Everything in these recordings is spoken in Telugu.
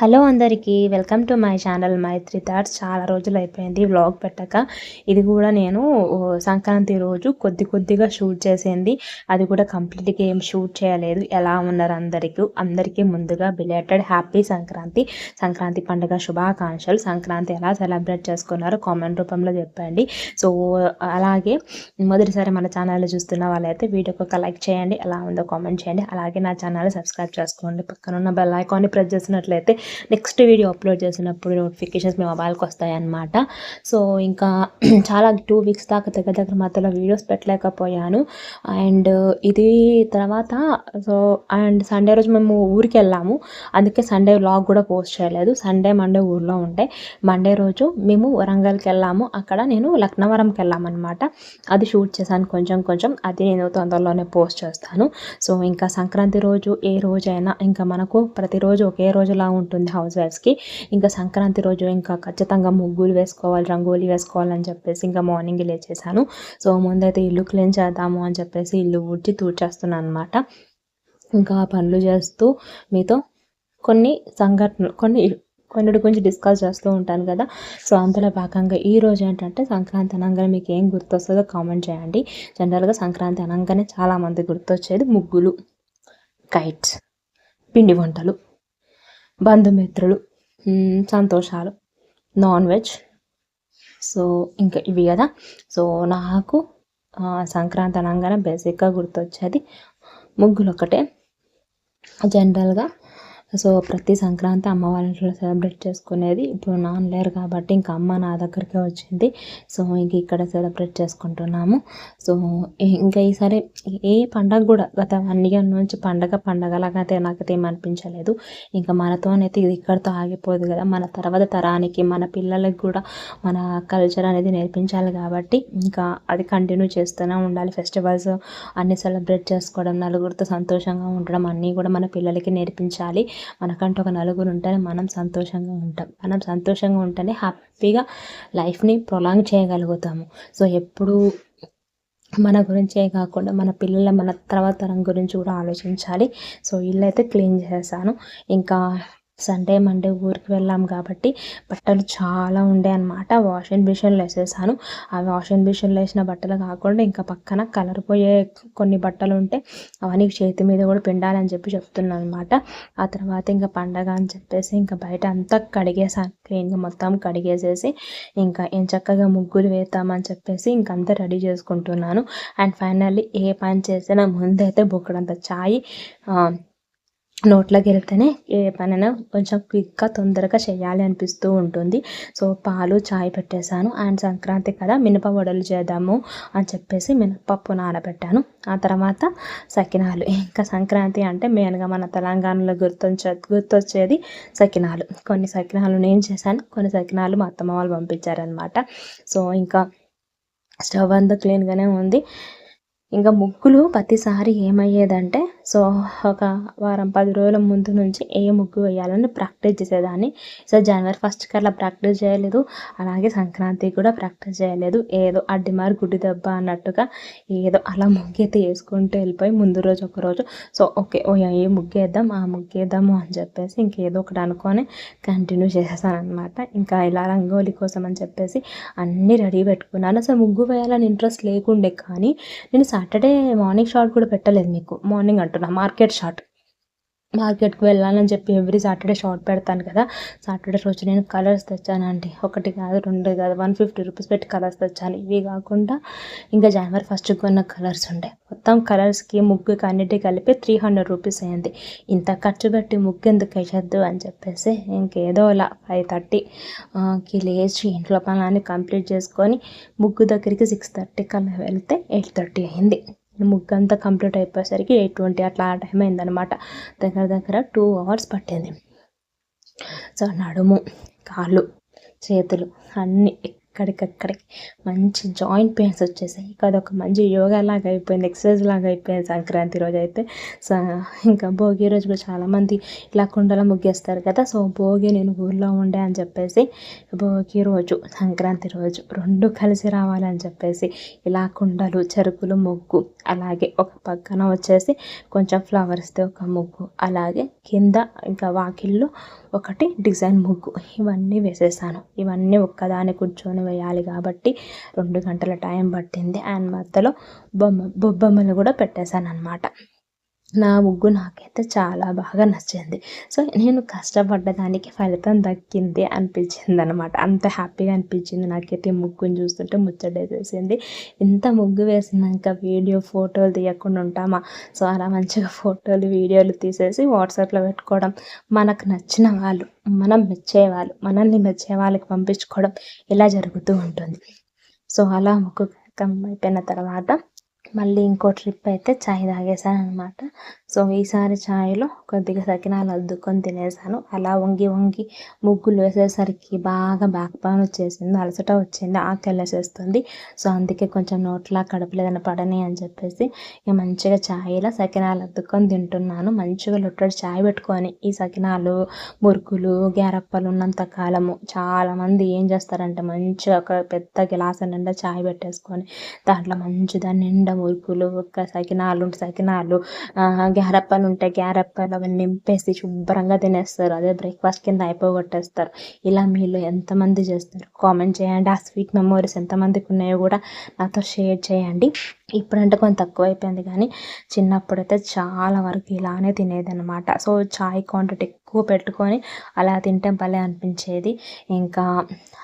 హలో అందరికీ welcome to my channel Maithri thoughts. చాలా రోజులు అయిపోయింది వ్లాగ్ పెట్టక. ఇది కూడా నేను సంక్రాంతి రోజు కొద్ది కొద్దిగా షూట్ చేసింది. అది కూడా కంప్లీట్గా ఏం షూట్ చేయలేదు. ఎలా ఉన్నారు అందరికీ? అందరికీ ముందుగా బిలేటెడ్ హ్యాపీ సంక్రాంతి. సంక్రాంతి పండుగ శుభాకాంక్షలు. సంక్రాంతి ఎలా సెలబ్రేట్ చేసుకున్నారో కామెంట్ రూపంలో చెప్పండి. సో అలాగే మొదటిసారి మన ఛానల్ చూస్తున్న వాళ్ళైతే వీడియోకి ఒక లైక్ చేయండి. ఎలా ఉందో కామెంట్ చేయండి. అలాగే నా ఛానల్ సబ్స్క్రైబ్ చేసుకోండి. పక్కన ఉన్న బెల్ ఐకాన్ని ప్రెస్ చేసినట్లయితే నెక్స్ట్ వీడియో అప్లోడ్ చేసినప్పుడు నోటిఫికేషన్స్ మీ మొబైల్కి వస్తాయన్నమాట. సో ఇంకా చాలా టూ వీక్స్ దాకా దగ్గర దగ్గర మధ్యలో వీడియోస్ పెట్టలేకపోయాను. అండ్ ఇది తర్వాత సో అండ్ సండే రోజు మేము ఊరికి వెళ్ళాము. అందుకే సండే వ్లాగ్ కూడా పోస్ట్ చేయలేదు. సండే మండే ఊర్లో ఉంటే మండే రోజు మేము వరంగల్కి వెళ్ళాము. అక్కడ నేను లక్నవరంకి వెళ్ళామన్నమాట. అది షూట్ చేశాను కొంచెం కొంచెం. అది నేను తొందరలోనే పోస్ట్ చేస్తాను. సో ఇంకా సంక్రాంతి రోజు ఏ రోజైనా ఇంకా మనకు ప్రతిరోజు ఒకే రోజులా ఉంటుంది. ఉంటుంది హౌస్ వైఫ్స్కి ఇంకా సంక్రాంతి రోజు ఇంకా ఖచ్చితంగా ముగ్గులు వేసుకోవాలి రంగోలీ వేసుకోవాలని చెప్పేసి ఇంకా మార్నింగ్ లేచేసాను సో ముందైతే ఇల్లు క్లీన్ చేద్దాము అని చెప్పేసి ఇల్లు ఊడ్చి తూడ్చేస్తున్నాను అనమాట ఇంకా పనులు చేస్తూ మీతో కొన్ని సంఘటనలు కొన్ని కొన్నిటి గురించి డిస్కస్ చేస్తూ ఉంటాను కదా. సో అందులో భాగంగా ఈ రోజు ఏంటంటే సంక్రాంతి అనగానే మీకు ఏం గుర్తొస్తుందో కామెంట్ చేయండి. జనరల్గా సంక్రాంతి అనగానే చాలామంది గుర్తొచ్చేది ముగ్గులు కైట్స్ పిండి వంటలు. బంధుమిత్రులు సంతోషాలు నాన్ వెజ్ సో ఇంకా ఇవి కదా. సో నాకు సంక్రాంతి అనగానే బేసిక్గా గుర్తొచ్చేది ముగ్గులు ఒకటే జనరల్గా సో ప్రతి సంక్రాంతి అమ్మ వాళ్ళ ఇంట్లో సెలబ్రేట్ చేసుకునేది. ఇప్పుడు నాన్న లేరు కాబట్టి ఇంకా అమ్మ నా దగ్గరికే వచ్చింది. సో ఇంక ఇక్కడ సెలబ్రేట్ చేసుకుంటున్నాము. సో ఇంకా ఈసారి ఏ పండగ కూడా గత వన్ ఇయర్ నుంచి పండగ పండగలాగా అయితే నాకైతే ఏమనిపించలేదు ఇంకా మనతోనైతే ఇది ఇక్కడితో ఆగిపోదు కదా. మన తర్వాత తరానికి మన పిల్లలకి కూడా మన కల్చర్ అనేది నేర్పించాలి కాబట్టి ఇంకా అది కంటిన్యూ చేస్తూనే ఉండాలి. ఫెస్టివల్స్ అన్ని సెలబ్రేట్ చేసుకోవడం నలుగురితో సంతోషంగా ఉండడం అన్నీ కూడా మన పిల్లలకి నేర్పించాలి. మనకంటూ ఒక నలుగురు ఉంటేనే మనం సంతోషంగా ఉంటాం. మనం సంతోషంగా ఉంటేనే హ్యాపీగా లైఫ్ని ప్రొలాంగ్ చేయగలుగుతాము. సో ఎప్పుడు మన గురించే కాకుండా మన పిల్లల మన తర్వాత తరం గురించి కూడా ఆలోచించాలి. సో ఇల్లు అయితే క్లీన్ చేశాను. ఇంకా సండే మండే ఊరికి వెళ్ళాం కాబట్టి బట్టలు చాలా ఉండే అనమాట వాషింగ్ మిషన్లో వేసేసాను. ఆ వాషింగ్ మిషన్లో వేసిన బట్టలు కాకుండా ఇంకా పక్కన కలర్ పోయే కొన్ని బట్టలు ఉంటే అవన్నీ చేతి మీద కూడా పిండాలని చెప్పి చెప్తున్నాను అనమాట ఆ తర్వాత ఇంకా పండగ అని చెప్పేసి ఇంకా బయట అంతా కడిగేసాను. క్లీన్గా మొత్తం కడిగేసేసి ఇంకా ఏం చక్కగా ముగ్గులు వేద్దామని చెప్పేసి ఇంకంతా రెడీ చేసుకుంటున్నాను. అండ్ ఫైనల్లీ ఏ పని చేసినా ముందైతే బొక్కడంత ఛాయ్ నోట్లోకి వెళ్తేనే ఏ పనైనా కొంచెం క్విక్గా తొందరగా చేయాలి అనిపిస్తూ ఉంటుంది. సో పాలు చాయ్ పెట్టేశాను. అండ్ సంక్రాంతి కదా మినప వడలు చేద్దాము అని చెప్పేసి మినపప్పు నానబెట్టాను. ఆ తర్వాత సకినాలు. ఇంకా సంక్రాంతి అంటే మెయిన్గా మన తెలంగాణలో గుర్తొచ్చే గుర్తొచ్చేది సకినాలు. కొన్ని సకినాలు నేను చేశాను. కొన్ని సకినాలు మా అత్తమ్మ వాళ్ళు పంపించారనమాట సో ఇంకా స్టవ్ అంతా క్లీన్గానే ఉంది. ఇంకా ముగ్గులు ప్రతిసారి ఏమయ్యేదంటే సో ఒక వారం పది రోజుల ముందు నుంచి ఏ ముగ్గు వేయాలని ప్రాక్టీస్ చేసేదాన్ని. సో జనవరి ఫస్ట్కి అలా ప్రాక్టీస్ చేయలేదు. అలాగే సంక్రాంతి కూడా ప్రాక్టీస్ చేయలేదు. ఏదో అడ్డిమారు గుడ్డి దెబ్బ అన్నట్టుగా ఏదో అలా ముగ్గైతే వేసుకుంటూ వెళ్ళిపోయి ముందు రోజు ఒక రోజు సో ఓకే ఓ ఏ ముగ్గేద్దాం ఆ ముగ్గేద్దాము అని చెప్పేసి ఇంకేదో ఒకటి అనుకొని కంటిన్యూ చేసేసాను అనమాట ఇంకా ఇలా రంగోలి కోసం అని చెప్పేసి అన్నీ రెడీ పెట్టుకున్నాను. అసలు ముగ్గు వేయాలని ఇంట్రెస్ట్ లేకుండే కానీ నేను సాటర్డే మార్నింగ్ షాట్ కూడా పెట్టలేదు మీకు. మార్నింగ్ పెడుతున్నా మార్కెట్ షార్ట్ మార్కెట్కి వెళ్ళాలని చెప్పి ఎవ్రీ సాటర్డే షార్ట్ పెడతాను కదా. సాటర్డే రోజు నేను కలర్స్ తెచ్చానండి ఒకటి కాదు రెండు కాదు వన్ ఫిఫ్టీ రూపీస్ పెట్టి కలర్స్ తెచ్చాను. ఇవి కాకుండా ఇంకా జనవరి ఫస్ట్ కొన్న కలర్స్ ఉండే. మొత్తం కలర్స్కి ముగ్గుకి అన్నిటి కలిపి త్రీ హండ్రెడ్ రూపీస్ అయింది. ఇంత ఖర్చు పెట్టి ముగ్గు ఎందుకు వేయద్దు అని చెప్పేసి ఇంకేదో ఇలా ఫైవ్ థర్టీకి లేచి ఇంట్లో పనులన్నీ కంప్లీట్ చేసుకొని ముగ్గు దగ్గరికి సిక్స్ థర్టీకి అలా వెళ్తే ఎయిట్ థర్టీ అయింది. ముగ్గు అంతా కంప్లీట్ అయిపోయేసరికి ఎయిట్ ట్వంటీ అట్లా ఆ టైం అయిందనమాట దగ్గర దగ్గర టూ అవర్స్ పట్టింది. సో నడుము కాళ్ళు చేతులు అన్నీ అక్కడికక్కడికి మంచి జాయింట్ పెయిన్స్ వచ్చేసాయి. ఇక అదొక మంచి యోగా లాగా అయిపోయింది ఎక్సర్సైజ్ లాగా అయిపోయింది సంక్రాంతి రోజు అయితే. సో ఇంకా భోగి రోజు కూడా చాలామంది ఇలా కుండలో ముగ్గేస్తారు కదా సో భోగి నేను ఊర్లో ఉండే అని చెప్పేసి భోగి రోజు సంక్రాంతి రోజు రెండు కలిసి రావాలని చెప్పేసి ఇలా కుండలు చెరుకులు ముగ్గు అలాగే ఒక పక్కన వచ్చేసి కొంచెం ఫ్లవర్స్తో ఒక ముగ్గు అలాగే కింద ఇంకా వాకిల్లో ఒకటి డిజైన్ ముగ్గు. ఇవన్నీ వేసేసాను. ఇవన్నీ ఒక్కదాని కూర్చొని వేయాలి కాబట్టి రెండు గంటల టైం పట్టింది. అండ్ మధ్యలో బొమ్మ బొబ్బమ్మలు కూడా పెట్టేశాను అనమాట నా ముగ్గు నాకైతే చాలా బాగా నచ్చింది. సో నేను కష్టపడ్డ దానికి ఫలితం దక్కింది అనిపించింది అనమాట అంత హ్యాపీగా అనిపించింది నాకైతే ముగ్గుని చూస్తుంటే ముచ్చటేసేసింది ఇంత ముగ్గు వేసినాక వీడియో ఫోటోలు తీయకుండా ఉంటామా? సో అలా మంచిగా ఫోటోలు వీడియోలు తీసేసి వాట్సాప్లో పెట్టుకోవడం మనకు నచ్చిన వాళ్ళు మనం మెచ్చేవాళ్ళు మనల్ని మెచ్చే వాళ్ళకి పంపించుకోవడం ఇలా జరుగుతూ ఉంటుంది. సో అలా ముగ్గు అయిపోయిన తర్వాత మళ్ళీ ఇంకో ట్రిప్ అయితే చాయ్ తాగేసాను అనమాట సో ఈసారి చాయ్లో కొద్దిగా సకినాలు అద్దుకొని తినేసాను అలా వంగి వంగి ముగ్గులు వేసేసరికి బాగా బ్యాక్ పెయిన్ వచ్చేసింది అలసట వచ్చింది ఆకలి వేసేస్తుంది సో అందుకే కొంచెం నోట్లా కడపలేదని పడని అని చెప్పేసి ఇక మంచిగా చాయ్లో సకినాలు అద్దుకొని తింటున్నాను. మంచిగా లొట్టడి చాయ్ పెట్టుకొని ఈ సకినాలు మురుకులు గ్యారప్పలు ఉన్నంత కాలము చాలామంది ఏం చేస్తారంటే మంచిగా ఒక పెద్ద గిలాస నిండా చాయ్ పెట్టేసుకొని దాంట్లో మంచి దాన్ని నిండా మురుకులు ఒక సకినాలు సకినాలు గ్యారప్పలు ఉంటాయి గ్యారప్పలు అవన్నీ నింపేసి శుభ్రంగా తినేస్తారు. అదే బ్రేక్ఫాస్ట్ కింద అయిపోగొట్టేస్తారు. ఇలా మీలో ఎంతమంది చేస్తారు? కామెంట్ చేయండి. ఆ స్వీట్ మెమోరీస్ ఎంతమందికి ఉన్నాయో కూడా నాతో షేర్ చేయండి. ఇప్పుడంటే కొంచెం తక్కువ అయిపోయింది కానీ చిన్నప్పుడైతే చాలా వరకు ఇలానే తినేది అనమాట సో చాయ్ క్వాంటిటీ ఎక్కువ పెట్టుకొని అలా తింటే భలే అనిపించేది. ఇంకా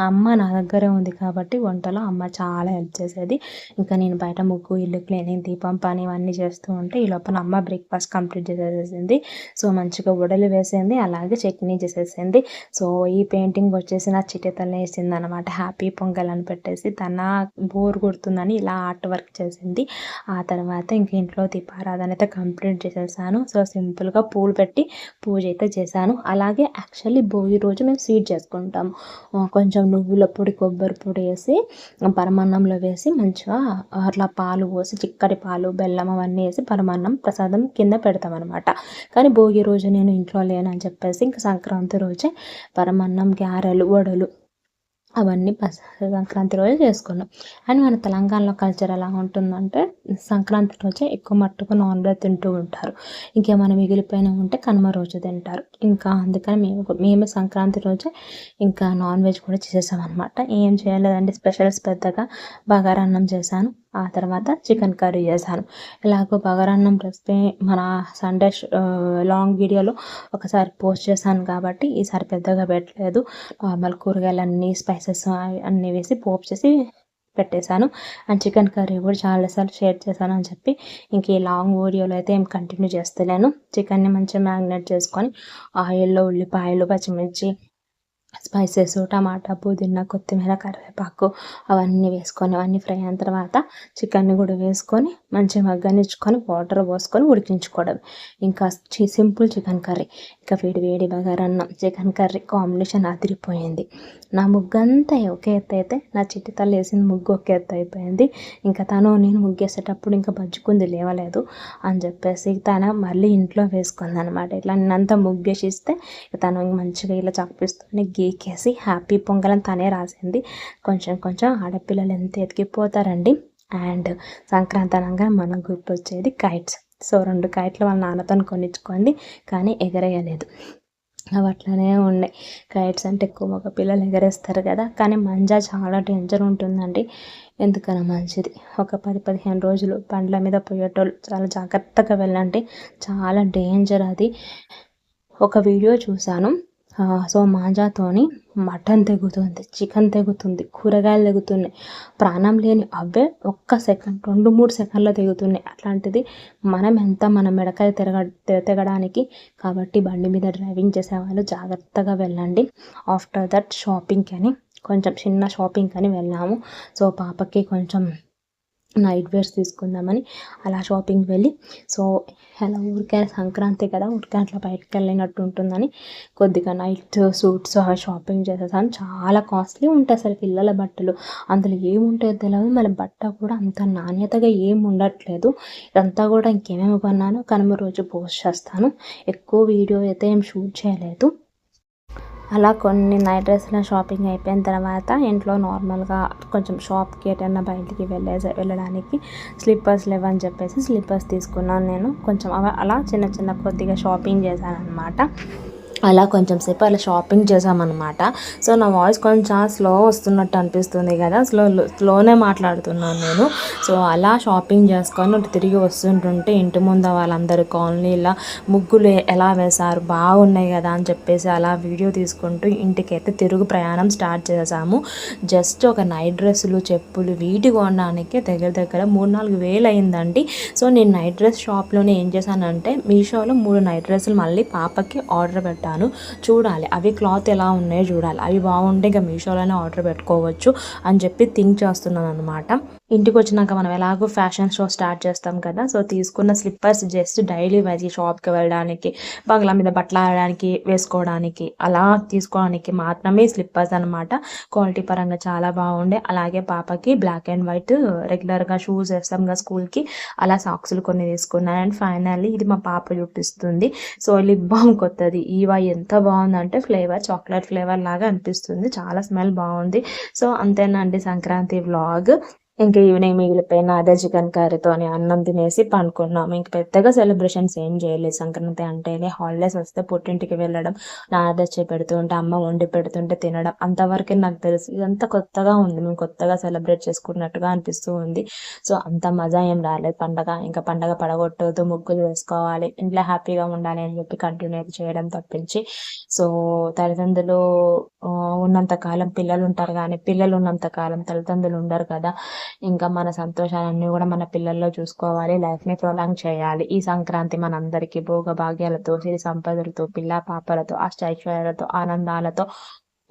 అమ్మ నా దగ్గరే ఉంది కాబట్టి వంటలో అమ్మ చాలా హెల్ప్ చేసేది. ఇంకా నేను బయట ముగ్గు ఇల్లు క్లీనింగ్ దీపం పని ఇవన్నీ చేస్తూ ఉంటే ఈ లోపల అమ్మ బ్రేక్ఫాస్ట్ కంప్లీట్ చేసేసింది. సో మంచిగా ఉడలు వేసింది అలాగే చట్నీ చేసేసింది. సో ఈ పెయింటింగ్ వచ్చేసి నా చిట్టి వేసింది అనమాట హ్యాపీ పొంగల్ అని పెట్టేసి తన బోర్ కొడుతుందని ఇలా ఆర్ట్ వర్క్ చేసింది. ఆ తర్వాత ఇంక ఇంట్లో దీపారాధన అయితే కంప్లీట్ చేసేసాను. సో సింపుల్గా పూలు పెట్టి పూజ అయితే చేశాను. అలాగే యాక్చువల్లీ భోగి రోజు మేము స్వీట్ చేసుకుంటాము కొంచెం నువ్వుల పొడి కొబ్బరి పొడి వేసి పరమాన్నంలో వేసి మంచిగా అట్లా పాలు పోసి చిక్కటి పాలు బెల్లం అవన్నీ వేసి పరమాన్నం ప్రసాదం కింద పెడతాం అనమాట కానీ భోగి రోజు నేను ఇంట్లో లేనని చెప్పేసి ఇంకా సంక్రాంతి రోజే పరమాన్నం గారెలు వడలు అవన్నీ సంక్రాంతి రోజే చేసుకున్నాం. అండ్ మన తెలంగాణలో కల్చర్ ఎలా ఉంటుందంటే సంక్రాంతి రోజే ఎక్కువ మట్టుకు నాన్ వెజ్ తింటూ ఉంటారు. ఇంకేమైనా మిగిలిపోయిన ఉంటే కనుమ రోజు తింటారు. ఇంకా అందుకని మేము మేము సంక్రాంతి రోజే ఇంకా నాన్ వెజ్ కూడా చేసేసాం అనమాట ఏం చేయలేదండి స్పెషల్స్ పెద్దగా బగారన్నం చేశాను. ఆ తర్వాత చికెన్ కర్రీ చేశాను. ఇలాగో బగారాన్నం రెసిపీ మన సండే లాంగ్ వీడియోలో ఒకసారి పోస్ట్ చేశాను కాబట్టి ఈసారి పెద్దగా పెట్టలేదు. నార్మల్ కూరగాయలన్నీ స్పైసెస్ అన్నీ వేసి పోపు చేసి పెట్టేశాను. అండ్ చికెన్ కర్రీ కూడా చాలాసార్లు షేర్ చేశాను అని చెప్పి ఇంక ఈ లాంగ్ వీడియోలో అయితే ఏం కంటిన్యూ చేస్తలేను. చికెన్ని మంచిగా మ్యాగ్నేట్ చేసుకొని ఆయిల్లో ఉల్లిపాయలు పచ్చిమిర్చి స్పైసెస్ టమాటా పుదీనా కొత్తిమీర కరివేపాకు అవన్నీ వేసుకొని అవన్నీ ఫ్రై అయిన తర్వాత చికెన్ని కూడా వేసుకొని మంచిగా మగ్గనిచ్చుకొని వాటర్ పోసుకొని ఉడికించుకోవడం. ఇంకా సింపుల్ చికెన్ కర్రీ. ఇంకా వేడి వేడి బగారన్నం చికెన్ కర్రీ కాంబినేషన్ అదిరిపోయింది. నా ముగ్గు అంతా ఒకే ఎత్తు అయితే నా చిట్టి తల్లి వేసిన ముగ్గు ఒకే ఎత్తు అయిపోయింది. ఇంకా తను నేను ముగ్గేసేటప్పుడు ఇంకా బజ్జుకుంది లేవలేదు అని చెప్పేసి తన మళ్ళీ ఇంట్లో వేసుకుంది అనమాట ఇట్లా నేనంతా ముగ్గేసి ఇస్తే తను మంచిగా ఇలా చప్పిస్తుంది గీకేసి హ్యాపీ పొంగల్ అని తనే రాసింది. కొంచెం కొంచెం ఆడపిల్లలు ఎంత ఎతికిపోతారండి అండ్ సంక్రాంతి అనగా మనం గుర్తొచ్చేది కైట్స్. సో రెండు కైట్లు వాళ్ళ నాన్నతో కొనిచ్చుకోండి కానీ ఎగరేయలేదు. అవి అట్లనే ఉన్నాయి. కైట్స్ అంటే ఎక్కువ మగ పిల్లలు ఎగరేస్తారు కదా కానీ మంజా చాలా డేంజర్ ఉంటుందండి. ఎందుకన్నా మంచిది? ఒక పది పదిహేను రోజులు బండ్ల మీద పోయేటోళ్ళు చాలా జాగ్రత్తగా వెళ్ళండి. చాలా డేంజర్ అది. ఒక వీడియో చూశాను. సో మాంజాతోని మటన్ తెగుతుంది చికెన్ తెగుతుంది కూరగాయలు తెగుతున్నాయి. ప్రాణం లేని అవే ఒక్క సెకండ్ రెండు మూడు సెకండ్లో తెగుతున్నాయి. అట్లాంటిది మనం ఎంత మన మెడకాయ తిరగ తెగడానికి కాబట్టి బండి మీద డ్రైవింగ్ చేసేవాళ్ళు జాగ్రత్తగా వెళ్ళండి. ఆఫ్టర్ దట్ షాపింగ్కి అని కొంచెం చిన్న షాపింగ్ అని వెళ్ళాము. సో పాపకి కొంచెం నైట్ వేర్స్ తీసుకుందామని అలా షాపింగ్ వెళ్ళి సో అలా ఊరికే సంక్రాంతి కదా ఊరికే అట్లా బయటకు వెళ్ళినట్టు ఉంటుందని కొద్దిగా నైట్ సూట్స్ అవి షాపింగ్ చేసేసాను. చాలా కాస్ట్లీ ఉంటాయి అసలు పిల్లల బట్టలు. అందులో ఏముంటాయో తెలియదు మళ్ళీ బట్ట కూడా అంత నాణ్యతగా ఏం ఉండట్లేదు. ఇదంతా కూడా ఇంకేమేమి కొన్నానో కనుమ రోజు పోస్ట్ చేస్తాను. ఎక్కువ వీడియో అయితే ఏం షూట్ చేయలేదు. అలా కొన్ని నైట్ డ్రెస్ల షాపింగ్ అయిపోయిన తర్వాత ఇంట్లో నార్మల్గా కొంచెం షాప్కి ఎటన్నా బయటికి వెళ్ళే వెళ్ళడానికి స్లిప్పర్స్ లేవని చెప్పేసి స్లిప్పర్స్ తీసుకున్నాను నేను. కొంచెం అలా చిన్న చిన్న కొద్దిగా షాపింగ్ చేశాను అనమాట అలా కొంచెం సేపు అలా షాపింగ్ చేసామన్నమాట సో నా వాయిస్ కొంచెం స్లో వస్తున్నట్టు అనిపిస్తుంది కదా. స్లో స్లోనే మాట్లాడుతున్నాను నేను. సో అలా షాపింగ్ చేసుకొని తిరిగి వస్తుంటుంటే ఇంటి ముందు వాళ్ళందరూ కాలనీలో ముగ్గులు ఎలా వేశారు బాగున్నాయి కదా అని చెప్పేసి అలా వీడియో తీసుకుంటూ ఇంటికైతే తిరుగు ప్రయాణం స్టార్ట్ చేసాము జస్ట్ ఒక నైట్ డ్రెస్సులు చెప్పులు వీటి కొనడానికి దగ్గర దగ్గర మూడు నాలుగు వేలు అయిందండి. సో నేను నైట్ డ్రెస్ షాప్లోనే ఏం చేశానంటే మీషోలో మూడు నైట్ డ్రెస్సులు మళ్ళీ పాపకి ఆర్డర్ పెట్టాను. చూడాలి. అవి క్లాత్ ఎలా ఉన్నాయో చూడాలి. అవి బాగుంటే ఇంకా మీషోలోనే ఆర్డర్ పెట్టుకోవచ్చు అని చెప్పి థింక్ చేస్తున్నాను అనమాట ఇంటికి వచ్చినాక మనం ఎలాగో ఫ్యాషన్ షో స్టార్ట్ చేస్తాం కదా సో తీసుకున్న స్లిప్పర్స్ జస్ట్ డైలీ వేసి షాప్కి వెళ్ళడానికి బంగ్లా మీద బట్టలు ఆడడానికి వేసుకోవడానికి అలా తీసుకోవడానికి మాత్రమే స్లిప్పర్స్ అనమాట క్వాలిటీ పరంగా చాలా బాగుండే. అలాగే పాపకి బ్లాక్ అండ్ వైట్ రెగ్యులర్గా షూస్ వేస్తాం కదా స్కూల్కి అలా సాక్సులు కొన్ని తీసుకున్నాను అండ్ ఫైనల్లీ ఇది మా పాప చూపిస్తుంది. సో లిప్ బామ్ కొత్తది. ఈవా ఎంత బాగుందంటే ఫ్లేవర్ చాక్లెట్ ఫ్లేవర్ లాగా అనిపిస్తుంది. చాలా స్మెల్ బాగుంది. సో అంతేనండి సంక్రాంతి వ్లాగ్. ఇంకా ఈవినింగ్ మిగిలిపోయిన అదే చికెన్ కర్రీతో అన్నం తినేసి పనుకున్నాం ఇంక పెద్దగా సెలబ్రేషన్స్ ఏం చేయలేదు. సంక్రాంతి అంటేనే హాలిడేస్ వస్తే పుట్టింటికి వెళ్ళడం నాన్న పెడుతుంటే అమ్మ వండి పెడుతుంటే తినడం అంతవరకే నాకు తెలుసు. ఇదంతా కొత్తగా ఉంది. మేము కొత్తగా సెలబ్రేట్ చేసుకున్నట్టుగా అనిపిస్తూ ఉంది. సో అంత మజా ఏం రాలేదు. పండగ ఇంకా పండగ పడగొట్టదు ముగ్గులు వేసుకోవాలి ఇంట్లో హ్యాపీగా ఉండాలి అని చెప్పి కంటిన్యూ చేయడం తప్పించి. సో తల్లిదండ్రులు ఉన్నంత కాలం పిల్లలు ఉంటారు కానీ పిల్లలు ఉన్నంత కాలం తల్లిదండ్రులు ఉండరు కదా. ఇంకా మన సంతోషాలన్నీ కూడా మన పిల్లల్లో చూసుకోవాలి లైఫ్ని ప్రొలాంగ్ చేయాలి. ఈ సంక్రాంతి మనందరికీ భోగ భాగ్యాలతో సిరి సంపదలతో పిల్ల పాపలతో అష్టైశ్వర్యాలతో ఆనందాలతో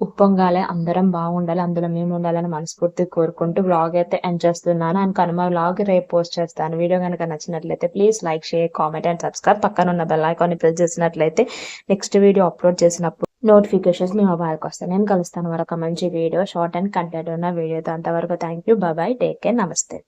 ఉప్పొంగాలి. అందరం బాగుండాలి. అందులో మేము ఉండాలని మనస్ఫూర్తి కోరుకుంటూ వ్లాగ్ అయితే ఎండ్ చేస్తున్నాను. అండ్ కనుమ వ్లాగ్ రేపు పోస్ట్ చేస్తాను. వీడియో కనుక నచ్చినట్లయితే please like share comment and subscribe పక్కన ఉన్న బెల్ ఐకాన్ని ప్రెస్ చేసినట్లయితే నెక్స్ట్ వీడియో అప్లోడ్ చేసినప్పుడు నోటిఫికేషన్స్ మీ మొబైల్కి వస్తాయి. నేను కలుస్తాను మరొక మంచి వీడియో షార్ట్ అండ్ కంటెంట్ ఉన్న వీడియోతో అంతవరకు thank you bye take care నమస్తే